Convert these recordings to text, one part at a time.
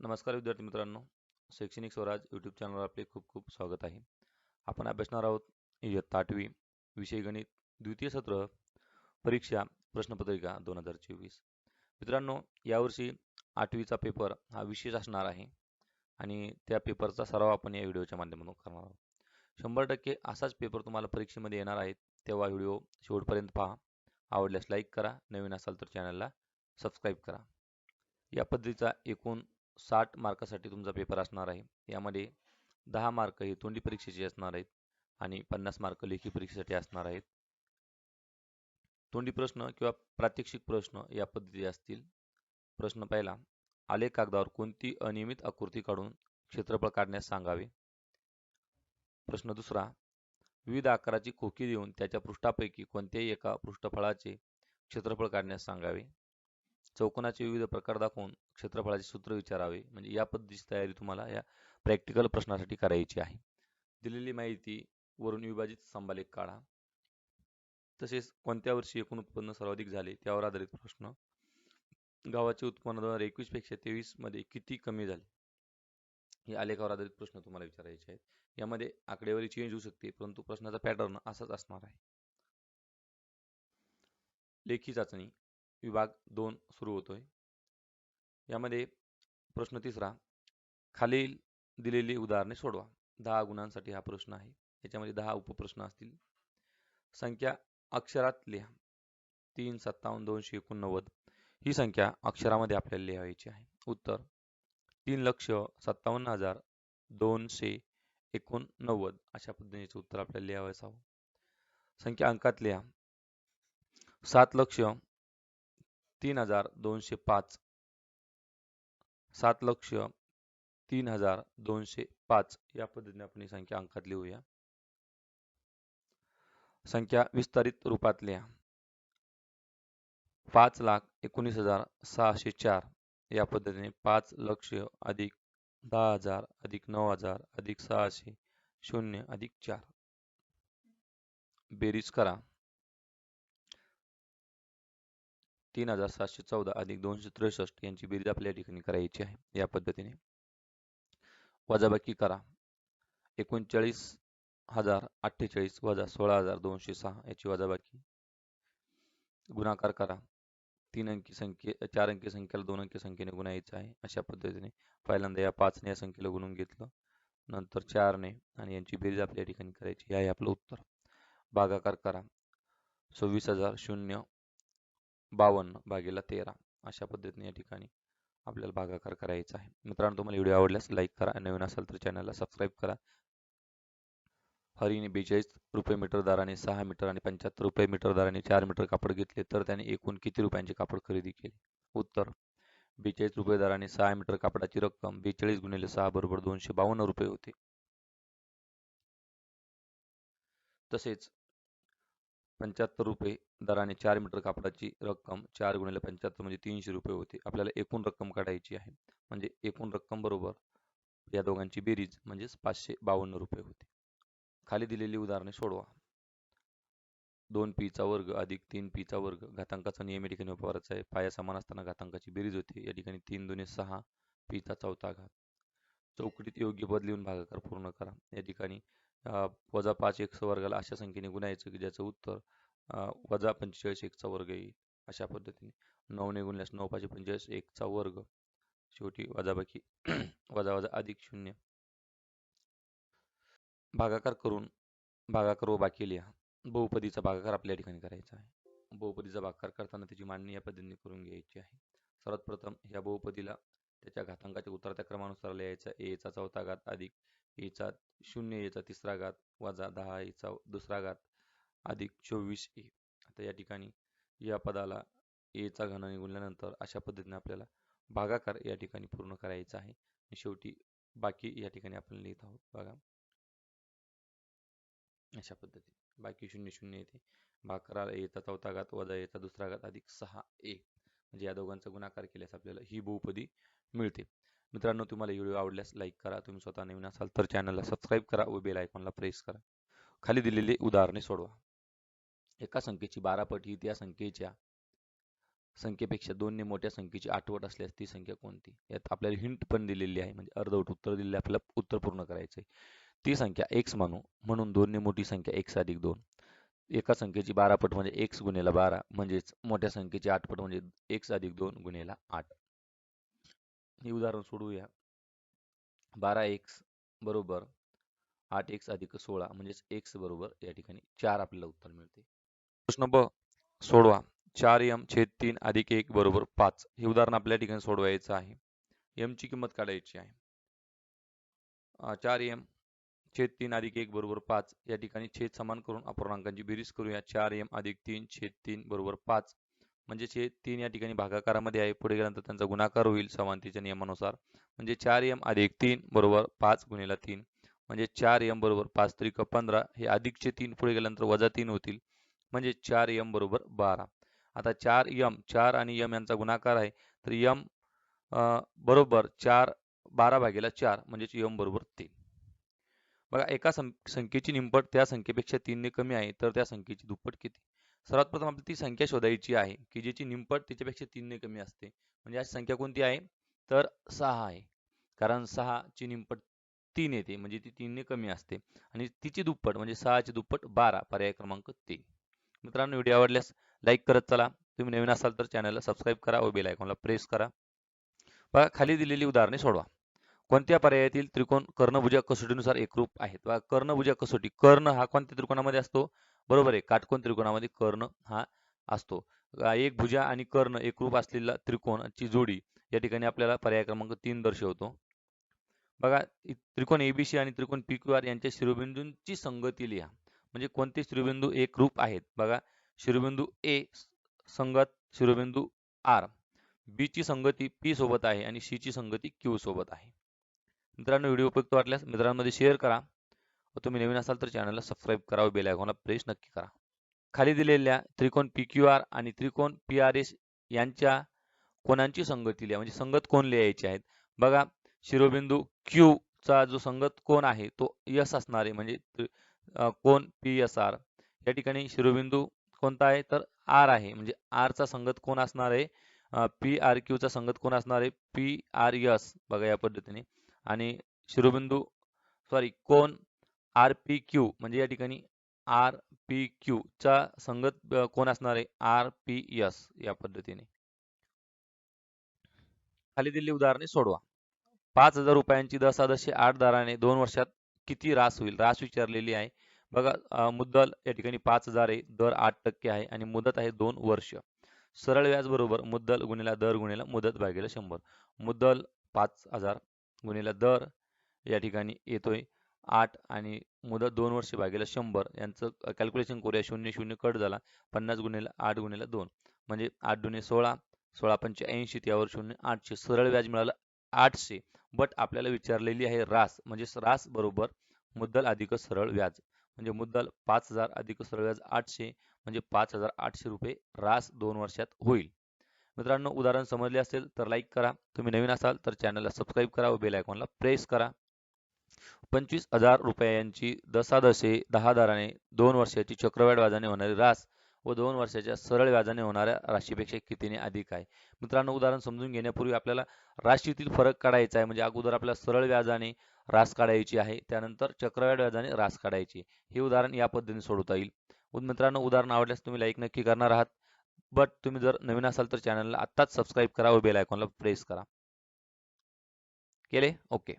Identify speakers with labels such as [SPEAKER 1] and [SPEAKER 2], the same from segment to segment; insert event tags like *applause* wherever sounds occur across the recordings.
[SPEAKER 1] नमस्कार विद्यार्थी मित्रांनो शैक्षणिक स्वराज यूट्यूब चॅनलवर आपले खूप खूप स्वागत आहे. आपण अभ्यासणार आहोत इयत्ता आठवी विषय गणित द्वितीय सत्र परीक्षा प्रश्नपत्रिका दोन हजार चोवीस. मित्रांनो यावर्षी आठवीचा पेपर हा विशेष असणार आहे आणि त्या पेपरचा सराव आपण या व्हिडिओच्या माध्यमातून करणार आहोत. शंभर टक्के असाच पेपर तुम्हाला परीक्षेमध्ये येणार आहेत तेव्हा व्हिडिओ शेवटपर्यंत पहा. आवडल्यास लाईक करा नवीन असाल तर चॅनलला सबस्क्राईब करा. या पद्धतीचा एकूण साठ मार्कासाठी तुमचा पेपर असणार आहे. यामध्ये दहा मार्क हे तोंडी परीक्षेचे असणार आहेत आणि पन्नास मार्क लेखी परीक्षेसाठी असणार आहेत. तोंडी प्रश्न किंवा प्रात्यक्षिक प्रश्न या पद्धती असतील. प्रश्न पहिला आलेख कागदावर कोणती अनियमित आकृती काढून क्षेत्रफळ काढण्यास सांगावे? प्रश्न दुसरा विविध आकाराची खोकी देऊन त्याच्या पृष्ठापैकी कोणत्याही एका पृष्ठफळाचे क्षेत्रफळ काढण्यास सांगावे? चौकोनाचे विविध प्रकार दाखवून क्षेत्रफळाचे सूत्र विचारावे. म्हणजे या पद्धतीची तयारी तुम्हाला या प्रॅक्टिकल प्रश्नासाठी करायची आहे. दिलेली माहिती वरून विभाजित स्तंभालेख काढा. तसेच कोणत्या वर्षी एकूण उत्पन्न सर्वाधिक झाले त्यावर आधारित प्रश्न. गावाचे उत्पन्न दोन हजार एकवीसपेक्षा तेवीसमध्ये किती कमी झाले? हे आलेखावर आधारित प्रश्न तुम्हाला विचारायचे आहेत. यामध्ये आकडेवारी चेंज होऊ शकते परंतु प्रश्नाचा पॅटर्न असाच असणार आहे. लेखी चाचणी विभाग दोन सुरू होतोय. यामध्ये प्रश्न तिसरा खालील दिलेली उदाहरणे सोडवा. दहा गुणांसाठी हा प्रश्न आहे. याच्यामध्ये दहा उपप्रश्न असतील. संख्या अक्षरात लिहा. तीन सत्तावन्न दोनशे एकोणनव्वद. ही संख्या अक्षरामध्ये आपल्याला लिहायची आहे. उत्तर तीन लक्ष सत्तावन्न हजार दोनशे एकोणनव्वद. अशा पद्धतीचे उत्तर आपल्याला लिहावयाचं हवं. संख्या अंकात लिहा. सात लक्ष तीन हजार दोनशे पाच. सात लक्ष तीन हज़ार दोनशे पाच या पद्धतीने आपण ही संख्या अंकात लिहूया. संख्या विस्तारित रूपात लिहा. पाच लाख एकोणीस हज़ार सहाशे चार या पद्धतीने पाच लक्ष अधिक दहा हज़ार अधिक नऊ हज़ार अधिक सहाशे शून्य अधिक चार. बेरीज करा. तीन हजार सातशे चौदा अधिक दोनशे त्रेसष्ट यांची बेरीज आपल्या ठिकाणी करायची आहे. या पद्धतीने. वजाबाकी करा. एकोणचाळीस हजार अठ्ठेचाळीस वजा सोळा हजार दोनशे सहा याची वजाबाकी. गुणाकार करा. तीन अंकी संख्ये चार अंकी संख्येला दोन अंकी संख्येने गुणायचं आहे. अशा पद्धतीने पहिल्यांदा या पाचने या संख्येला गुणून घेतलं. नंतर चारने आणि यांची बेरीज आपल्या ठिकाणी करायची. हे आहे आपलं उत्तर. भागाकार करा. सव्वीस हजार शून्य बावन्न भागीला तेरा अशा पद्धतीने या ठिकाणी आपल्याला भागाकार करायचा आहे. मित्रांनो तुम्हाला व्हिडिओ आवडल्यास लाईक करा नवीन असाल तर चॅनलला सबस्क्राईब करा. हरीने बेचाळीस रुपये मीटर दराने सहा मीटर आणि पंच्याहत्तर रुपये मीटर दराने चार मीटर कापड घेतले तर त्याने एकूण किती रुपयांचे कापड खरेदी केले? उत्तर बेचाळीस रुपये दराने सहा मीटर कापडाची रक्कम बेचाळीस गुणिले सहा बरोबर दोनशे बावन्न रुपये होते. तसेच पंच्याहत्तर रुपये दराने चार मीटर कापडाची रक्कम चार गुणिले पंच्याहत्तर म्हणजे तीनशे रुपये होते. आपल्याला एकूण रक्कम काढायची आहे. म्हणजे एकूण रक्कम बरोबर या दोघांची बेरीज म्हणजेच पाचशे बावन्न रुपये होते. खाली दिलेली उदाहरणे सोडवा. दोन पीचा वर्ग अधिक तीन पीचा वर्ग घातांकाचा नियम या ठिकाणी वापरायचा आहे. पाया समान असताना घातांकाची बेरीज होते. या ठिकाणी तीन दोन्ही सहा पीचा चौथा घात. चौकटीत योग्य पद भागाकार पूर्ण करा. या ठिकाणी वजा पाच एक्स वर्गाला अशा संख्येने गुणायचं की ज्याचं उत्तर वजा पंचेचाळीस एकचा वर्ग येईल अशा पद्धतीने. नऊने गुणल्यास नऊ पाचशे पंचेचाळीस एकचा वर्ग. शेवटी वजाबाकी *clears throat* वजा वजा अधिक शून्य. भागाकार करून भागाकार व बाकी लिहा. बहुपदीचा भागाकार आपल्या ठिकाणी करायचा आहे. बहुपदीचा भागाकार करताना त्याची मांडणी या पद्धतीने करून घ्यायची आहे. सर्वात प्रथम या बहुपदीला त्याच्या घातांकाच्या उतरत्या क्रमानुसार लिहायचा. एचा चौथा घात अधिक एचा शून्य एचा तिसरा घात वजा दहा एचा दुसरा घात अधिक चोवीस ए. आता या ठिकाणी या पदाला एचा घन गुणल्यानंतर अशा पद्धतीने आपल्याला भागाकार या ठिकाणी पूर्ण करायचा आहे. शेवटी बाकी या ठिकाणी आपण लिहित आहोत बघा. अशा पद्धतीने. बाकी शून्य शून्य येते. भाकरा एचा चौथा घात वजा एचा दुसरा घात अधिक सहा ए. म्हणजे या दोघांचा गुणाकार केल्यास आपल्याला ही बहुपदी मिळते. मित्रांनो तुम्हाला व्हिडिओ आवडल्यास लाईक करा तुम्ही स्वतः नवीन असाल तर चॅनलला सबस्क्राईब करा व बेल आयकॉनला प्रेस करा. खाली दिलेली उदाहरणे सोडवा. एका संख्येची बारा पट ही त्या संख्येच्या संख्येपेक्षा दोनने मोठ्या संख्येची आठवट असल्यास ती संख्या कोणती? यात आपल्याला हिंट पण दिलेली आहे. म्हणजे अर्धवट उत्तर दिलेले आपल्याला उत्तर पूर्ण करायचे ती संख्या एक्स मानू. म्हणून दोनने मोठी संख्या एक्स अधिक दोन. एका संख्येची बारा पट म्हणजे एक्स गुन्हेला बारा म्हणजेच मोठ्या संख्येची आठ पट म्हणजे एक्स अधिक दोन गुन्हेला आठ. हे उदाहरण सोडवूया. बारा एक्स बरोबर आठ एक्स अधिक सोळा म्हणजेच एक्स बरोबर या ठिकाणी चार आपल्याला उत्तर मिळते. प्रश्न ब सोडवा. चार एम छेद तीन अधिक एक बरोबर पाच. हे उदाहरण आपल्या ठिकाणी सोडवायचं आहे. एम ची किंमत काढायची आहे. चार एम छेद तीन अधिक एक बरोबर पाच या ठिकाणी छेद समान करून अपूर्णांकांची बेरीज करूया. चार एम अधिक तीन छेद तीन बरोबर पाच. म्हणजे छेद तीन या ठिकाणी भागाकारामध्ये आहे. पुढे गेल्यानंतर त्यांचा गुणाकार होईल समानतेच्या नियमानुसार. म्हणजे चार एम अधिक तीन बरोबर पाच गुणिला तीन. म्हणजे चार एम बरोबर पाच त्रिक पंधरा. हे अधिकचे तीन पुढे गेल्यानंतर वजा तीन होतील. म्हणजे चार एम बरोबर बारा. आता चार यम चार आणि यम यांचा गुणाकार आहे. तर यम बरोबर चार बारा भागेला चार. म्हणजेच यम बरोबर तीन. बघा एका संख्येची निंपट त्या संख्येपेक्षा तीनने कमी आहे तर त्या संख्येची दुप्पट किती? सर्वात प्रथम आपली ती संख्या शोधायची आहे की ज्याची निंपट त्याच्यापेक्षा तीनने कमी असते. म्हणजे अशी संख्या कोणती आहे? तर सहा आहे. कारण सहाची निंपट तीन येते म्हणजे ती तीनने कमी असते. आणि तिची दुप्पट म्हणजे सहाची दुप्पट बारा पर्याय क्रमांक तीन. मित्रांनो व्हिडिओ आवडल्यास लाईक करत चला. तुम्ही नवीन असाल तर चॅनलला सबस्क्राईब करा व बेल आयकॉनला प्रेस करा. बघा खाली दिलेली उदाहरणे सोडवा. कोणत्या पर्यायातील त्रिकोण कर्णभुजा कसोटीनुसार एकरूप आहेत? कर्णभुजा कसोटी कर्ण हा कोणत्या त्रिकोणामध्ये असतो? बरोबर आहे काटकोण त्रिकोणामध्ये कर्ण हा असतो. एक भुजा आणि कर्ण एकरूप असलेला त्रिकोणाची जोडी या ठिकाणी आपल्याला पर्याय क्रमांक तीन दर्शवतो. बघा त्रिकोण एबीसी आणि त्रिकोण पी क्यू आर यांच्या शिरोबिंदूंची संगती लिहा. म्हणजे कोणते शिरोबिंदू एकरूप आहेत? बघा शिरोबिंदू ए संगत शिरोबिंदू आर बी ची संगती पी सोबत आहे आणि सी ची संगती क्यू सोबत आहे. मित्रांनो व्हिडिओ उपयुक्त वाटल्यास मित्रांमध्ये शेअर करा. व तुम्ही नवीन असाल तर चॅनलला सबस्क्राईब करा व बेलायकॉनला प्रेस नक्की करा. खाली दिलेल्या त्रिकोण पी क्यू आर आणि त्रिकोण पी आर एस यांच्या कोणांची संगती लिहा? म्हणजे संगत कोण लिहायचे आहेत? बघा शिरोबिंदू क्यू चा जो संगत कोण आहे तो यस असणार आहे. म्हणजे कोण पी एस आर या ठिकाणी शिरोबिंदू कोणता आहे? तर आर आहे. म्हणजे आर चा संगत कोण असणार आहे? पी आर क्यू चा संगत कोण असणार आहे? पी आर एस बघा या पद्धतीने. आणि शिरोबिंदू सॉरी कोण? आर पी क्यू म्हणजे या ठिकाणी आर पी क्यू चा संगत कोण असणार आहे? आर पी एस या पद्धतीने. खाली दिलेली उदाहरणे सोडवा. पाच हजार रुपयांची दशादशी आठ दराने दोन वर्षात किती रास होईल? रास विचारलेली आहे. बघा मुद्दल या ठिकाणी पाच हजार आहे दर आठ टक्के आहे आणि मुदत आहे दोन वर्ष. सरळ व्याज बरोबर मुद्दल गुणिला दर गुणिला मुदत भागेला शंभर. मुद्दल पाच हजार गुणिला दर या ठिकाणी येतोय. आठ आणि मुदत दोन वर्ष भागेला शंभर. यांचं कॅल्क्युलेशन करूया. शून्य शून्य कट झाला. पन्नास गुणिला आठ गुणिला दोन. म्हणजे आठ दुने सोळा. सोळा पंचे ऐंशी. त्यावर शून्य आठशे. सरळ व्याज मिळालं आठशे. बट आपल्याला विचारलेली आहे रास म्हणजे रास बरोबर मुद्दल अधिक सरळ व्याज. म्हणजे मुद्दल पाच हजार अधिक सरळ व्याज आठशे. म्हणजे पाच हजार आठशे रुपये रास दोन वर्षात होईल. मित्रांनो उदाहरण समजले असेल तर लाईक करा. तुम्ही नवीन असाल तर चॅनलला सबस्क्राईब करा व बेल आयकॉनला प्रेस करा. पंचवीस हजार रुपयांची दसादशे दहा दराने दोन वर्षाची चक्रवाढ व्याजाने होणारी रास व दोन वर्षाच्या सरळ व्याजाने होणाऱ्या राशीपेक्षा कितीने अधिक आहे? मित्रांनो उदाहरण समजून घेण्यापूर्वी आपल्याला राशीतील फरक काढायचा आहे. म्हणजे अगोदर आपल्याला सरळ व्याजाने रास काढायची आहे. त्यानंतर चक्रवाढ व्याजाने रास काढायची. हे उदाहरण या पद्धतीने सोडवता येईल. मित्रांनो उदाहरण आवडल्यास तुम्ही लाईक नक्की करणार आहात. बट तुम्ही जर नवीन असाल तर चॅनलला आत्ताच सबस्क्राईब करा व बेल आयकॉनला प्रेस करा. केले? ओके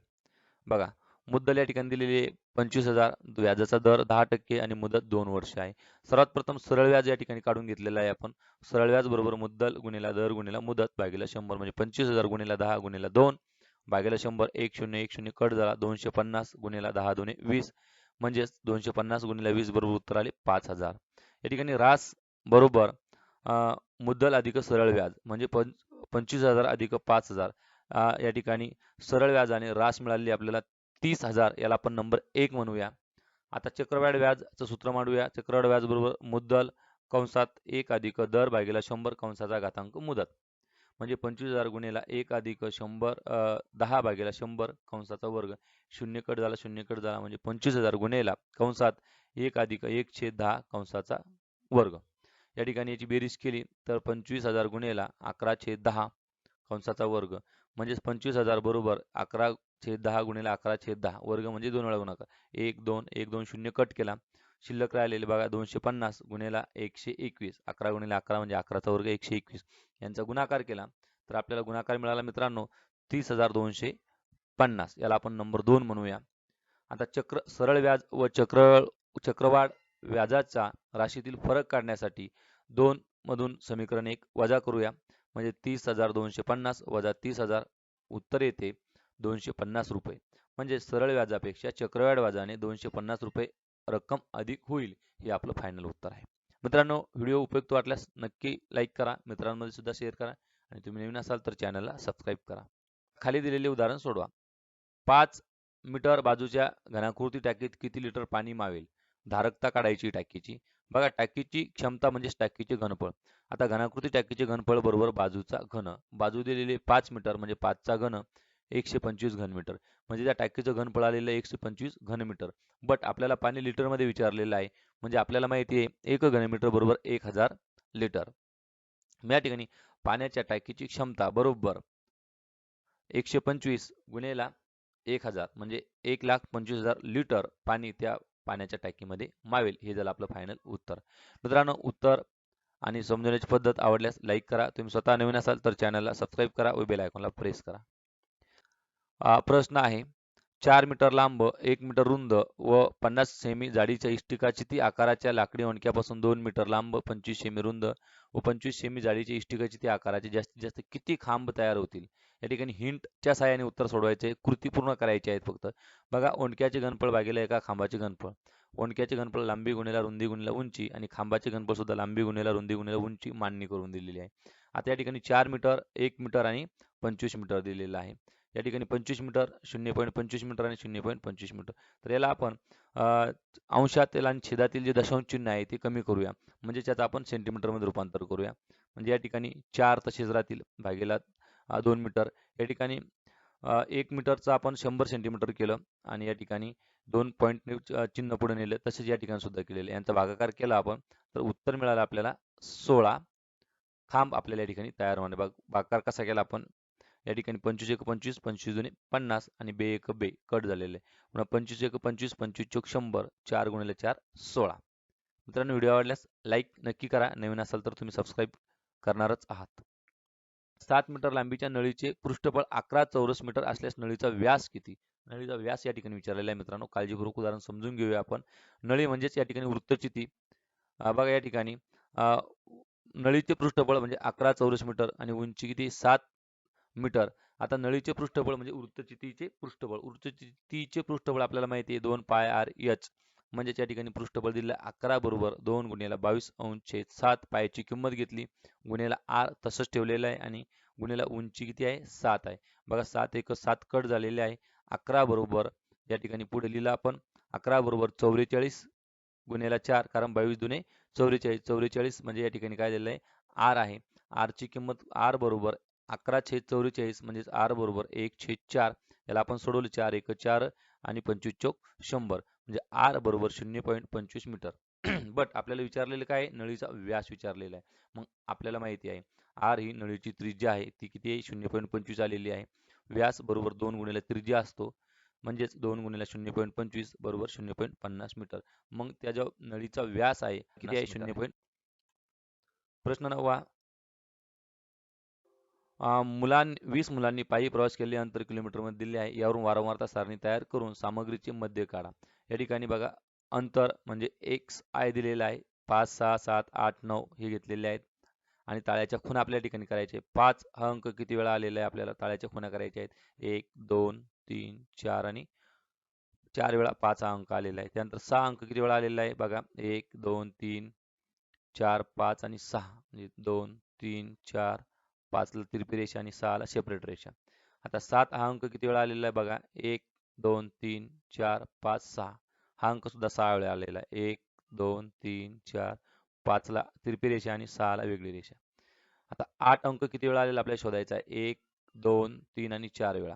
[SPEAKER 1] बघा मुद्दल या ठिकाणी दिलेली पंचवीस हजार व्याजाचा दर दहा टक्के आणि मुदत दोन वर्ष आहे. सर्वात प्रथम सरळ व्याज या ठिकाणी काढून घेतलेला आहे आपण. सरळ व्याज बरोबर मुद्दल गुणिला दर गुणिला मुदत भागीला शंभर म्हणजे पंचवीस हजार गुणिला दहा गुणिला दोन. भागीला शंभर एक शून्य एक शून्य कट झाला दोनशे पन्नास गुणिला दहा दोन्ही वीस. म्हणजेच दोनशे पन्नास गुणिला वीस बरोबर उत्तर आले पाच हजार. या ठिकाणी रास बरोबर मुद्दल अधिक सरळ व्याज म्हणजे पं पंचवीस हजार अधिक पाच हजार. या ठिकाणी सरळ व्याजाने रास मिळाली आपल्याला तीस हजार याला आपण नंबर एक म्हणूया. आता चक्रवाढ व्याजचं सूत्र मांडूया. चक्रवाढ व्याज बरोबर मुद्दल कंसात एक अधिक दर भागीला शंभर कंसाचा घातांक मुदत. म्हणजे पंचवीस हजार गुणेला एक अधिक शंभर दहा भागीला शंभर कंसाचा वर्ग. शून्य कट झाला शून्य कट झाला म्हणजे पंचवीस हजार गुणेला कंसात एक अधिक एक छेद दहा कंसाचा वर्ग. या ठिकाणी याची बेरीज केली तर पंचवीस हजार गुणेला अकरा छेद दहा कंसाचा वर्ग. म्हणजेच पंचवीस हजार बरोबर अकरा छेद दहा गुणिले अकरा छेद दहा. वर्ग म्हणजे दोन वेळा गुणाकार. एक दोन एक दोन शून्य कट केला. शिल्लक राहिलेले बघा दोनशे पन्नास गुणेला एकशे एकवीस. अकरा गुणिले अकरा म्हणजे अकराचा वर्ग एकशे एकवीस. यांचा गुणाकार केला तर आपल्याला गुणाकार मिळाला मित्रांनो तीस हजार दोनशे पन्नास. याला आपण नंबर दोन म्हणूया. आता चक्र सरळ व्याज व चक्र चक्रवाढ व्याजाचा राशीतील फरक काढण्यासाठी दोन मधून समीकरण एक वजा करूया. म्हणजे तीस हजार दोनशे पन्नास वजा तीस हजार उत्तर येते दोनशे पन्नास रुपये. म्हणजे सरळ व्याजापेक्षा चक्रवाढ व्याजाने दोनशे पन्नास रुपये रक्कम अधिक होईल हे आपलं फायनल उत्तर आहे. मित्रांनो व्हिडिओ उपयुक्त वाटल्यास नक्की लाईक करा. मित्रांमध्ये सुद्धा शेअर करा. आणि तुम्ही नवीन असाल तर चॅनलला सबस्क्राईब करा. खाली दिलेले उदाहरण सोडवा. पाच मीटर बाजूच्या घनाकृती टाकीत किती लिटर पाणी मावेल? धारकता काढायची टाकीची. बघा टाकीची क्षमता म्हणजेच टाकीचे घनफळ. आता घनाकृती टाकीचे घनफळ बरोबर बाजूचा घन. बाजू दिलेले पाच मीटर म्हणजे पाचचा घन एकशे पंचवीस घनमीटर म्हणजे त्या टाकीचं घनफळ आलेलं एकशे पंचवीस घनमीटर बट आपल्याला पाणी लिटरमध्ये विचारलेलं आहे. म्हणजे आपल्याला माहिती आहे एक घनमीटर बरोबर एक हजार लिटर. या ठिकाणी पाण्याच्या टाकीची क्षमता बरोबर एकशे पंचवीस गुणेला एक हजार म्हणजे एक लाख पंचवीस हजार लिटर पाणी त्या पाण्याच्या टाकीमध्ये मावेल हे झालं आपलं फायनल उत्तर. मित्रांनो उत्तर आणि समजवण्याची पद्धत आवडल्यास लाईक करा. तुम्ही स्वतः नवीन असाल तर चॅनलला सबस्क्राईब करा व बेल आयकॉनला प्रेस करा. प्रश्न आहे चार मीटर लांब एक मीटर रुंद व पन्नास सेमी जाडीच्या इष्टिका चिती आकाराच्या लाकडी मणक्यापासून दोन मीटर लांब पंचवीस सेमी रुंद व पंचवीस सेमी जाडीच्या इष्टिका चिती आकाराचे जास्तीत जास्त किती खांब तयार होतील? या ठिकाणी हिंटच्या साहाय्याने उत्तर सोडवायचे कृती पूर्ण करायची आहेत फक्त. बघा ओंडक्याचे घनफळ भागेला एका खांबाचे घनफळ. ओंडक्याचे घनफळ लांबी गुणेला रुंदी गुणेला उंची आणि खांबाचे घनफळ सुद्धा लांबी गुणेला रुंदी गुणेला उंची मांडणी करून दिलेली आहे. आता या ठिकाणी चार मीटर एक मीटर आणि पंचवीस मीटर दिलेलं आहे. या ठिकाणी पंचवीस मीटर शून्य पॉईंट पंचवीस मीटर आणि शून्य पॉईंट पंचवीस मीटर. तर याला आपण अंशातील आणि छेदातील जे दशांश चिन्ह आहे ते कमी करूया. म्हणजे त्याचं आपण सेंटीमीटरमध्ये रूपांतर करूया. म्हणजे या ठिकाणी चार तसेच राहतील भागेला दोन मीटर. या ठिकाणी एक मीटरचं आपण शंभर सेंटीमीटर केलं आणि या ठिकाणी दोन पॉईंट चिन्ह पुढे नेलं. तसेच या ठिकाणी सुद्धा केलेलं यांचा भागाकार केला आपण तर उत्तर मिळालं आपल्याला सोळा. खांब आपल्याला या ठिकाणी तयार होणे भाग भागाकार कसा केला आपण? या ठिकाणी पंचवीस एक पंचवीस पंचवीस दोन्ही पन्नास आणि बे एक बे कट झालेले पुन्हा पंचवीस एक पंचवीस पंचवीस चौक शंभर चार गुणिले चार सोळा. मित्रांनो व्हिडिओ आवडल्यास लाईक नक्की करा. नवीन असाल तर तुम्ही सबस्क्राईब करणारच आहात. सात मीटर लांबीच्या नळीचे पृष्ठफळ अकरा चौरस मीटर असल्यास नळीचा व्यास किती? नळीचा व्यास या ठिकाणी विचारलेला आहे मित्रांनो. काळजीपूर्वक उदाहरण समजून घेऊया आपण. नळी म्हणजेच या ठिकाणी वृत्तचिती. बघा या ठिकाणी. नळीचे पृष्ठफळ म्हणजे अकरा चौरस मीटर आणि उंची किती? सात मीटर. आता नळीचे पृष्ठबळ म्हणजे वृत्तचितीचे पृष्ठबळ. वृत्तचितीचे पृष्ठबळ आपल्याला माहिती आहे दोन पाय आर एच म्हणजे या ठिकाणी पृष्ठबळ दिलं अकरा बरोबर दोन गुन्ह्याला बावीस अंश सात पायाची किंमत घेतली. गुन्ह्याला आर तसंच ठेवलेलं आहे आणि गुन्ह्याला उंची किती आहे? सात आहे. बघा सात एक सात कट झालेले आहे. अकरा बरोबर या ठिकाणी पुढे लिहिलं आपण. अकरा बरोबर चौवेचाळीस गुन्ह्याला चार कारण बावीस दुने चौवेचाळीस चौवेचाळीस म्हणजे या ठिकाणी काय दिलेलं आहे? आर आहे. आरची किंमत आर बरोबर अकरा छेद चौवेचाळीस म्हणजेच आर बरोबर एक छेद चार याला आपण सोडवलं चार एक चार आणि पंचवीस चौक शंभर म्हणजे आर बरोबर शून्य पॉईंट पंचवीस मीटर. *clears throat* बट आपल्याला विचारलेलं काय नळीचा व्यास विचारलेला आहे. मग आपल्याला माहिती आहे आर ही नळीची त्रिज्या आहे ती किती आहे? शून्य पॉईंट पंचवीस आलेली आहे. व्यास बरोबर दोन गुणिले त्रिज्या असतो म्हणजेच दोन गुणिले शून्य पॉईंट पंचवीस बरोबर शून्य पॉईंट पन्नास मीटर. मग त्याच्या नळीचा व्यास आहे किती आहे? शून्य पॉईंट. प्रश्न नववा मुलां वीस मुलांनी पायी प्रवास केले अंतर किलोमीटरमध्ये दिले आहे. यावरून वारंवारता सारणी तयार करून सामग्रीचे मध्य काढा. या ठिकाणी बघा अंतर म्हणजे एक्स आय दिलेलं आहे. पाच सहा सात आठ नऊ हे घेतलेले आहेत. आणि ताळ्याच्या खुणा आपल्या ठिकाणी करायचे पाच हा अंक किती वेळा आलेला आहे आपल्याला ताळ्याच्या खुणा करायच्या आहेत? एक दोन तीन चार आणि चार वेळा पाच हा अंक आलेला आहे. त्यानंतर सहा अंक किती वेळा आलेला आहे? बघा एक दोन तीन चार पाच आणि सहा. म्हणजे दोन तीन चार पाचला तिरपी रेषा आणि सहाला सेपरेट रेषा आता सात हा अंक किती वेळा आलेला आहे बघा? एक दोन तीन चार पाच सहा. हा अंक सुद्धा सहा वेळा आलेला आहे. एक दोन तीन चार पाचला तिरपी रेषा आणि सहाला वेगळी रेषा. आता आठ अंक किती वेळा आलेला आपल्याला शोधायचा आहे? एक दोन तीन आणि चार वेळा.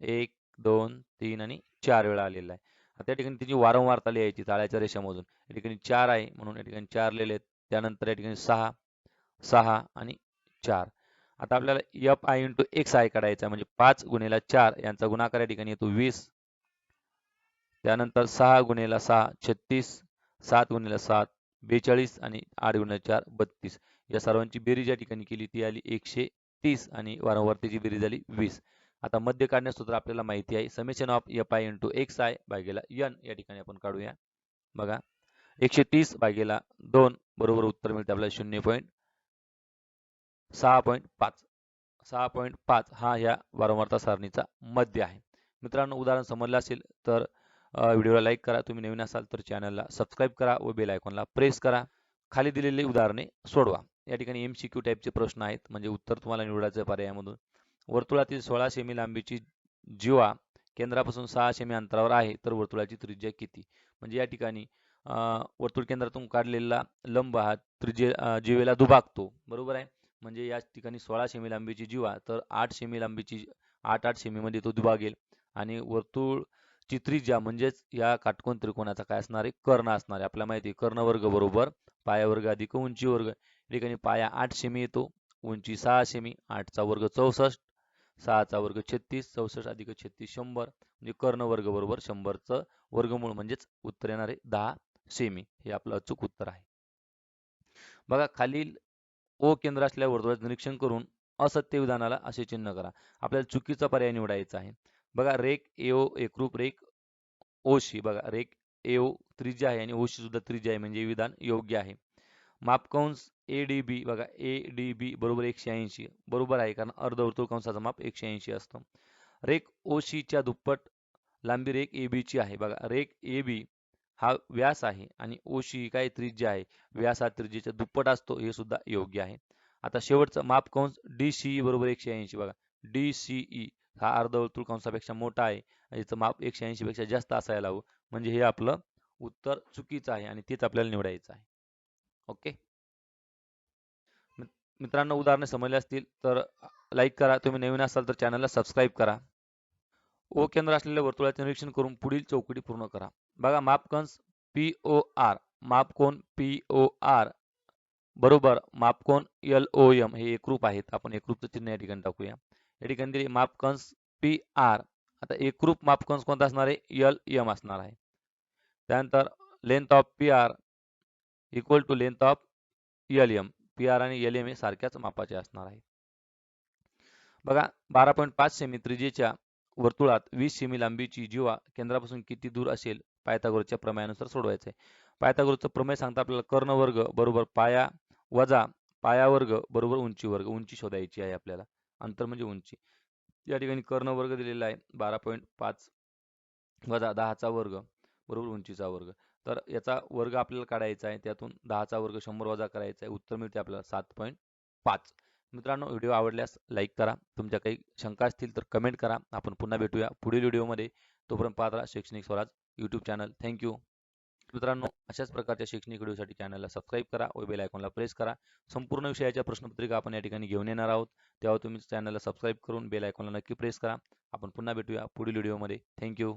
[SPEAKER 1] एक दोन तीन आणि चार वेळा आलेला आहे. आता या ठिकाणी तिची वारंवारता लिहायची ताळ्याच्या रेषामधून. या ठिकाणी चार आहे म्हणून या ठिकाणी चार लिहिले त्यानंतर या ठिकाणी सहा सहा आणि चार. आता आपल्याला F I into X I काढायचा म्हणजे पाच गुणेला चार यांचा गुणाकार या ठिकाणी येतो वीस. त्यानंतर सहा गुणेला सहा छत्तीस. सात गुणेला सात बेचाळीस आणि आठ गुणेला चार बत्तीस. या सर्वांची बेरीज या ठिकाणी केली ती आली एकशे तीस आणि वारंवारतेची बेरीज झाली वीस. आता मध्य काढण्यास सूत्र आपल्याला माहिती आहे summation of F I into X I भागेला एन या ठिकाणी आपण काढूया. बघा एकशे तीस भागेला दोन बरोबर उत्तर मिळते आपल्याला शून्य पॉईंट सहा पॉईंट पाच सहा पॉईंट पाच हा ह्या वारंवारता सारणीचा मध्य आहे. मित्रांनो उदाहरण समजलं असेल तर व्हिडिओला लाईक करा. तुम्ही नवीन असाल तर चॅनलला सबस्क्राईब करा व बेल आयकॉनला प्रेस करा. खाली दिलेली उदाहरणे सोडवा. या ठिकाणी एम सी क्यू टाईपचे प्रश्न आहेत म्हणजे उत्तर तुम्हाला निवडायचं पर्यायामधून. वर्तुळातील सोळा सेमी लांबीची जीवा केंद्रापासून सहा सेमी अंतरावर आहे तर वर्तुळाची त्रिज्या किती? म्हणजे या ठिकाणी वर्तुळ केंद्रातून काढलेला लंब हा त्रिजे जीवेला दुभागतो. बरोबर आहे? म्हणजे या ठिकाणी सोळा सेमी लांबीची जीवा तर आठ सेमी लांबीची आठ आठ सेमीमध्ये तो दुभागेल आणि वर्तुळ ची त्रिज्या म्हणजेच या काटकोन त्रिकोणाचा काय असणार आहे? कर्ण असणार आहे. आपल्याला माहिती आहे कर्ण वर्ग बरोबर पायावर्ग अधिक उंची वर्ग. या ठिकाणी पाया आठ सेमी येतो उंची सहा सेमी आठचा वर्ग चौसष्ट सहाचा वर्ग छत्तीस चौसष्ट अधिक छत्तीस शंभर. म्हणजे कर्ण वर्ग बरोबर शंभरचं वर्गमूळ म्हणजेच उत्तर येणार आहे दहा सेमी. हे आपलं अचूक उत्तर आहे. बघा खालील ओ केंद्र असल्या वर्तुळाचे निरीक्षण करून असत्य विधानाला असे चिन्ह करा. आपल्याला चुकीचा पर्याय निवडायचा आहे. बघा रेक एओ एकरूप रेक ओशी. बघा रेक एओ त्रिज्या आहे आणि ओशी सुद्धा त्रिज्या आहे म्हणजे विधान योग्य आहे. मापकंस ए डी बी बघा ए डी बी बरोबर एकशे ऐंशी. बरोबर आहे कारण अर्धवर्तुळ कंसाचा माप एकशे ऐंशी असतं. रेक ओशीच्या दुप्पट लांबी रेक ए बीची आहे. बघा रेक ए बी हा व्यास आहे आणि ओशी काय त्रिज्या आहे. व्यास हा त्रिज्येच्या दुप्पट असतो हे सुद्धा योग्य आहे. आता शेवटचं माप कंस डी सी बरोबर एकशे ऐंशी बघा. डी सीई हा अर्धवर्तुळ कंसापेक्षा मोठा आहे याचं माप एकशे ऐंशी पेक्षा जास्त असायला हवं. म्हणजे हे आपलं उत्तर चुकीचं आहे आणि तेच आपल्याला निवडायचं आहे. ओके? मित्रांनो उदाहरणे समजले असतील तर लाईक करा. तुम्ही नवीन असाल तर चॅनलला सबस्क्राईब करा. ओ केंद्र असलेल्या वर्तुळाचे निरीक्षण करून पुढील चौकटी पूर्ण करा. बघा मापकंस पी ओ आर मापकोन पी ओ आर बरोबर मापकोन एल ओ एम हे एकरूप आहेत. आपण एकरूपचं चिन्ह या ठिकाणी टाकूया. या ठिकाणी दिले मापकंस पी आर आता एकरूप मापकंस कोणता असणार आहे? एल एम असणार आहे. त्यानंतर length of P R equal to length of L M P R आणि एल एम हे सारख्याच मापाचे असणार आहे. बघा बारा पॉईंट पाच सेमी त्रिजेच्या वर्तुळात वीस सेमी लांबीची जीवा केंद्रापासून किती दूर असेल? पायथागोरसच्या प्रमेयानुसार आहे पायथागोरसचं प्रमेय सांगता आपल्याला कर्णवर्ग बरोबर पाया वजा पायावर्ग बरोबर उंची वर्ग उंची शोधायची आहे आपल्याला. अंतर म्हणजे उंची. या ठिकाणी कर्णवर्ग दिलेला आहे बारा पॉईंट पाच वजा दहाचा वर्ग बरोबर उंचीचा वर्ग. तर याचा वर्ग आपल्याला काढायचा आहे त्यातून दहाचा वर्ग शंभर वजा करायचा आहे उत्तर मिळते आपल्याला सात पॉईंट पाच. मित्रांनो व्हिडिओ आवडल्यास लाईक करा तुमच्या काही शंका असतील तर कमेंट करा. आपण पुन्हा भेटूया पुढील व्हिडिओमध्ये. तोपर्यंत पाहत राहा शैक्षणिक स्वराज. यूट्यूब चॅनल थँक्यू मित्रांनो अशाच प्रकारच्या शैक्षणिक व्हिडिओसाठी चॅनलला सबस्क्राईब करा. व बेल आयकॉनला प्रेस करा. संपूर्ण विषयाच्या प्रश्नपत्रिका आपण या ठिकाणी घेऊन येणार आहोत. तेव्हा तुम्ही चॅनलला सबस्क्राईब करून बेल आयकॉनला नक्की प्रेस करा. आपण पुन्हा भेटूया पुढील व्हिडिओमध्ये थँक्यू